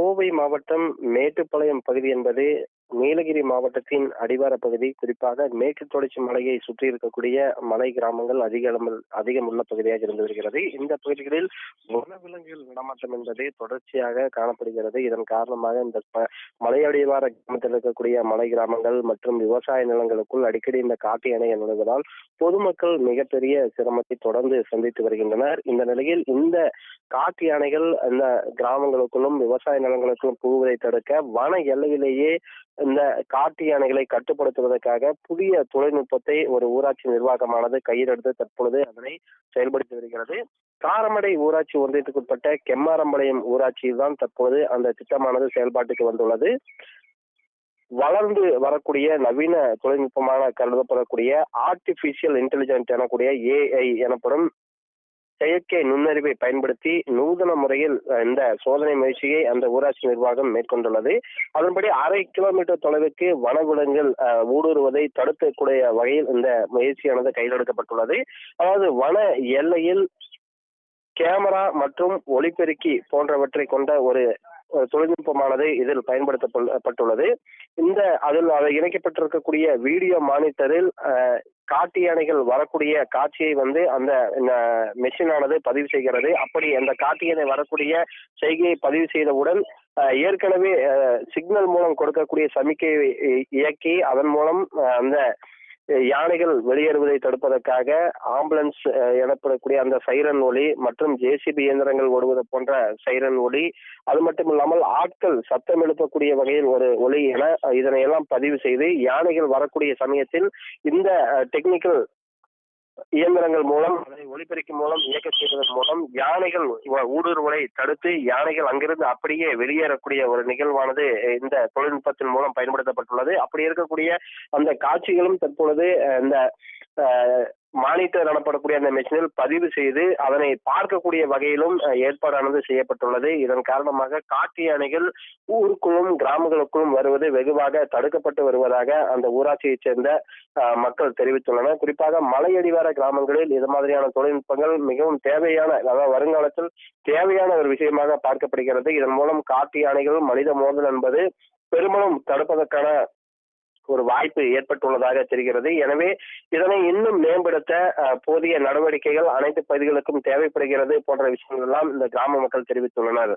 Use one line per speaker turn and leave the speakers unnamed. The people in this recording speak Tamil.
கோவை மாவட்டம் மேட்டுப்பாளையம் பகுதி என்பது நீலகிரி மாவட்டத்தின் அடிவார பகுதி குறிப்பாக மேற்கு தொடர்ச்சி மலையை சுற்றி இருக்கக்கூடிய மலை கிராமங்கள் அதிக அதிகம் உள்ள பகுதியாக இருந்து வருகிறது. இந்த பகுதிகளில் வனவிலங்குகள் நடமாட்டம் என்பது தொடர்ச்சியாக காணப்படுகிறது. இதன் காரணமாக இந்த மலை மலையடிவார கிராமத்தில் இருக்கக்கூடிய மலை கிராமங்கள் மற்றும் விவசாய நிலங்களுக்குள் அடிக்கடி இந்த காட்டு யானை நுழைவதால் பொதுமக்கள் மிகப்பெரிய சிரமத்தை தொடர்ந்து சந்தித்து வருகின்றனர். இந்த நிலையில் இந்த காட்டு யானைகள் அந்த கிராமங்களுக்குள்ளும் விவசாய நிலங்களுக்கும் புகுவதை தடுக்க வன எல்லையிலேயே இந்த காட்டு யானைகளை கட்டுப்படுத்துவதற்காக புதிய தொழில்நுட்பத்தை ஒரு ஊராட்சி நிர்வாகமானது கையிலெடுத்து தற்பொழுது அதனை செயல்படுத்தி வருகிறது. காரமடை ஊராட்சி ஒன்றியத்துக்குட்பட்ட கெம்மாரம்பாளையம் ஊராட்சியில் தான் தற்பொழுது அந்த திட்டமானது செயல்பாட்டுக்கு வந்துள்ளது. வளர்ந்து வரக்கூடிய நவீன தொழில்நுட்பமான கருதப்படக்கூடிய ஆர்டிபிஷியல் இன்டெலிஜென்ட் எனக்கூடிய ஏஐ எனப்படும் செயற்கை நுண்ணறிவை பயன்படுத்தி நூதன முறையில் இந்த சோதனை முயற்சியை அந்த ஊராட்சி நிர்வாகம் மேற்கொண்டுள்ளது. அதன்படி அரை கிலோமீட்டர் தொலைவுக்கு வனவிலங்குகள் அஹ், ஊடுருவதை தடுக்கக்கூடிய வகையில் இந்த முயற்சியானது கையில் எடுக்கப்பட்டுள்ளது அதாவது வன எல்லையில் கேமரா மற்றும் ஒளிபெருக்கி போன்றவற்றை கொண்ட ஒரு தொழில்நுட்பமானது இதில் பயன்படுத்தப்பட்டுள்ளது இந்த அதில் அதை இணைக்கப்பட்டிருக்கக்கூடிய வீடியோ மானிட்டரில் அஹ், காட்டு யானைகள் வரக்கூடிய காட்சியை வந்து அந்த மெஷினானது பதிவு செய்கிறது. அப்படி அந்த காட்டு யானை வரக்கூடிய செய்கையை பதிவு செய்தவுடன் அஹ், ஏற்கனவே சிக்னல் மூலம் கொடுக்கக்கூடிய சமிக்கையை இ- இயக்கி அதன் மூலம் அஹ், அந்த யானைகள் வெளியேறுவதை தடுப்பதற்காக ஆம்புலன்ஸ் எனப்படக்கூடிய அந்த சைரன் ஒளி மற்றும் ஜேசிபி இயந்திரங்கள் ஓடுவது போன்ற சைரன் ஒளி. அது மட்டும் இல்லாமல் ஆட்கள் சத்தம் எழுப்பக்கூடிய வகையில் ஒரு ஒலி என இதனை எல்லாம் பதிவு செய்து யானைகள் வரக்கூடிய சமயத்தில் இந்த டெக்னிக்கல் இயந்திரங்கள் மூலம் அதை ஒளிபெருக்கி மூலம் இயக்க செய்வதன் மூலம் யானைகள் ஊடுருவலை தடுத்து யானைகள் அங்கிருந்து அப்படியே வெளியேறக்கூடிய ஒரு நிகழ்வானது இந்த தொழில்நுட்பத்தின் மூலம் பயன்படுத்தப்பட்டுள்ளது. அப்படி இருக்கக்கூடிய அந்த காட்சிகளும் தற்பொழுது இந்த மானிட்டர் எனப்படக்கூடிய அந்த மெஷினில் பதிவு செய்து அதனை பார்க்கக்கூடிய வகையிலும் ஏற்பாடானது செய்யப்பட்டுள்ளது. இதன் காரணமாக காட்டு யானைகள் ஊருக்குள்ளும் கிராமங்களுக்குள்ளும் வருவது வெகுவாக தடுக்கப்பட்டு வருவதாக அந்த ஊராட்சியைச் சேர்ந்த மக்கள் தெரிவித்துள்ளனர். குறிப்பாக மலையடிவார கிராமங்களில் இது மாதிரியான தொழில்நுட்பங்கள் மிகவும் தேவையான அதாவது வருங்காலத்தில் தேவையான ஒரு விஷயமாக பார்க்கப்படுகிறது. இதன் மூலம் காட்டு யானைகள் மனித மோதல் என்பது பெருமளவு தடுப்பதற்கான ஒரு வாய்ப்பு ஏற்பட்டுள்ளதாக தெரிகிறது. எனவே இதனை இன்னும் மேம்படுத்த போதிய நடவடிக்கைகள் அனைத்து பகுதிகளுக்கும் தேவைப்படுகிறது போன்ற விஷயங்கள் எல்லாம் இந்த கிராம மக்கள் தெரிவித்துள்ளனர்.